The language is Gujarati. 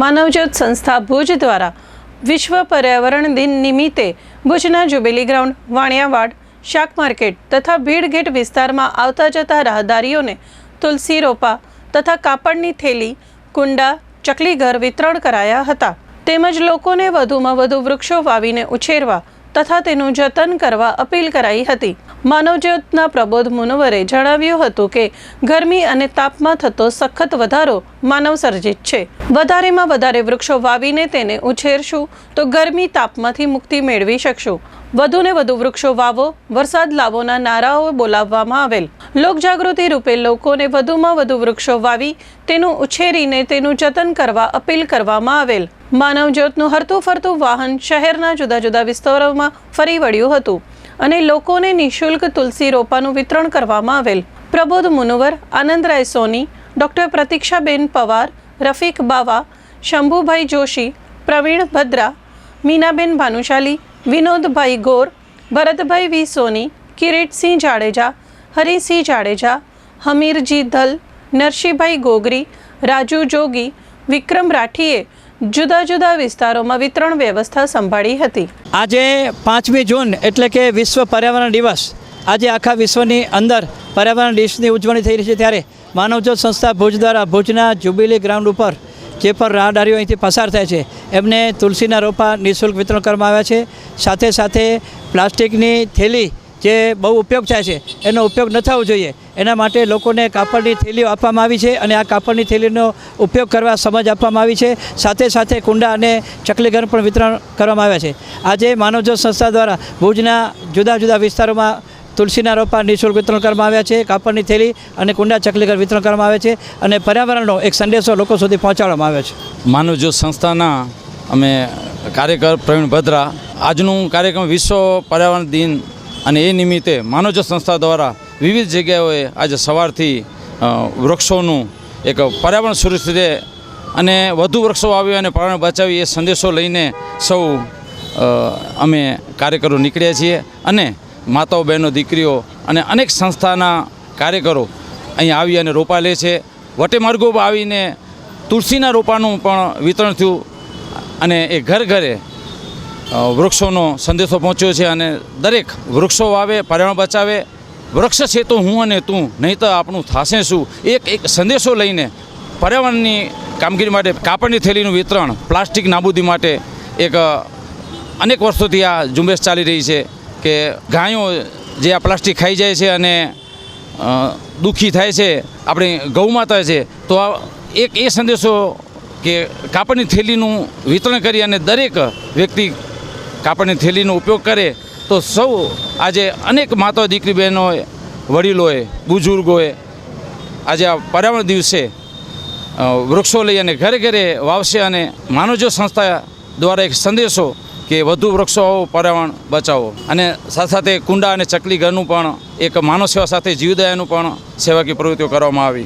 માનવજ્યોત સંસ્થા ભુજ દ્વારા વિશ્વ પર્યાવરણ દિન નિમિત્તે ભુજના જુબેલી ગ્રાઉન્ડ, વાણિયાવાડ, શાક માર્કેટ તથા ભીડગેટ વિસ્તારમાં આવતા જતા રાહદારીઓને તુલસી રોપા તથા કાપડની થેલી, કુંડા, ચકલીઘર વિતરણ કરાયા હતા. તેમજ લોકોને વધુમાં વધુ વૃક્ષો વાવીને ઉછેરવા તથા તેનું જતન કરવા અપીલ કરાઈ હતી. માનવજ્યોતના પ્રબોધ મુનવરે જણાવ્યું હતું કે, ગરમી અને તાપમાં થતો સખત વધારો માનવ સર્જિત છે. વધારેમાં વધારે વૃક્ષો વાવીને તેને ઉછેરશું તો ગરમી તાપમાંથી મુક્તિ મેળવી શકશું. વધુને વધુ વૃક્ષો વાવો, વરસાદ લાવોના નારાઓ બોલાવવામાં આવેલ. લોકજાગૃતિ રૂપે લોકોને વધુમાં વધુ વૃક્ષો વાવી, તેનું ઉછેરીને તેનું જતન કરવા અપીલ કરવામાં આવેલ. માનવજ્યોતનું હરતું ફરતું વાહન શહેરના જુદા જુદા વિસ્તારોમાં ફરી વળ્યું હતું અને લોકોને નિઃશુલ્ક તુલસી રોપાનું વિતરણ કરવામાં આવેલ. પ્રબોધ મુનવર આનંદરાય સોની, ડૉક્ટર પ્રતીક્ષાબેન પવાર, રફીક બાવા, શંભુભાઈ જોશી, પ્રવીણ ભદ્રા, મીનાબેન ભાનુશાલી, વિનોદભાઈ ગોર, ભરતભાઈ વી સોની, કિરીટસિંહ જાડેજા, હરિસિંહ જાડેજા, હમીરજી ધલ, નરસિંહભાઈ ગોગરી, રાજુ જોગી, વિક્રમ રાઠીએ જુદા જુદા વિસ્તારોમાં વિતરણ વ્યવસ્થા સંભાળી હતી. આજે પાંચમી જૂન એટલે કે વિશ્વ પર્યાવરણ દિવસ. આજે આખા વિશ્વની અંદર પર્યાવરણ દિવસની ઉજવણી થઈ રહી છે ત્યારે માનવજ્યોત સંસ્થા ભુજ દ્વારા ભુજના જ્યુબિલી ગ્રાઉન્ડ ઉપર જે પણ રાહદારીઓ અહીંથી પસાર થાય છે, એમને તુલસીના રોપા નિઃશુલ્ક વિતરણ કરવામાં આવ્યા છે. સાથે સાથે પ્લાસ્ટિકની થેલી જે બહુ ઉપયોગ થાય છે, એનો ઉપયોગ ન થવો જોઈએ. એના માટે લોકોને કાપડની થેલીઓ આપવામાં આવી છે અને આ કાપડની થેલીનો ઉપયોગ કરવા સમજ આપવામાં આવી છે. સાથે સાથે કુંડા અને ચકલીઘર પણ વિતરણ કરવામાં આવ્યા છે. આજે માનવજ્યોત સંસ્થા દ્વારા ભુજના જુદા જુદા વિસ્તારોમાં તુલસીના રોપા નિઃશુલ્ક વિતરણ કરવામાં આવ્યા છે, કાપડની થેલી અને કુંડા ચકલીઘર વિતરણ કરવામાં આવે છે અને પર્યાવરણનો એક સંદેશો લોકો સુધી પહોંચાડવામાં આવ્યો છે. માનવજ્યોત સંસ્થાના અમે કાર્યકર પ્રવીણ ભદ્રા આજનું કાર્યક્રમ વિશ્વ પર્યાવરણ દિન અને એ નિમિત્તે માનવજ સંસ્થા દ્વારા વિવિધ જગ્યાઓએ આજે સવારથી વૃક્ષોનું એક પર્યાવરણ સુરક્ષિત રહે અને વધુ વૃક્ષો વાવી અને પર્યાવરણ બચાવી એ સંદેશો લઈને સૌ અમે કાર્યકરો નીકળ્યા છીએ. અને માતાઓ, બહેનો, દીકરીઓ અને અનેક સંસ્થાના કાર્યકરો અહીં આવી અને રોપા લે છે. વટેમાર્ગો આવીને તુલસીના રોપાનું પણ વિતરણ થયું અને એ ઘર ઘરે વૃક્ષોનો સંદેશો પહોંચ્યો છે અને દરેક વૃક્ષો વાવે, પર્યાવરણ બચાવે, વૃક્ષ છે તો હું અને તું, નહીં તો આપણું થાશે શું? એક એક સંદેશો લઈને પર્યાવરણની કામગીરી માટે કાપડની થેલીનું વિતરણ, પ્લાસ્ટિક નાબૂદી માટે એક અનેક વર્ષોથી આ ઝુંબેશ ચાલી રહી છે કે ગાયો જે આ પ્લાસ્ટિક ખાઈ જાય છે અને દુઃખી થાય છે, આપણી ગૌમાતા છે, તો આ એક એ સંદેશો કે કાપડની થેલીનું વિતરણ કરી અને દરેક વ્યક્તિ કાપડની થેલીનો ઉપયોગ કરે, તો સૌ આજે અનેક માતા દીકરી બહેનોએ, વડીલોએ, બુઝુર્ગોએ આજે આ પર્યાવરણ દિવસે વૃક્ષો લઈ અને ઘરે ઘરે વાવશે અને માનવજો સંસ્થા દ્વારા એક સંદેશો કે વધુ વૃક્ષો વાવો, પર્યાવરણ બચાવો. અને સાથે સાથે કુંડા અને ચકલી ઘરનું પણ એક માનવ સેવા સાથે જીવદયાનું પણ સેવાકીય પ્રવૃત્તિઓ કરવામાં આવી.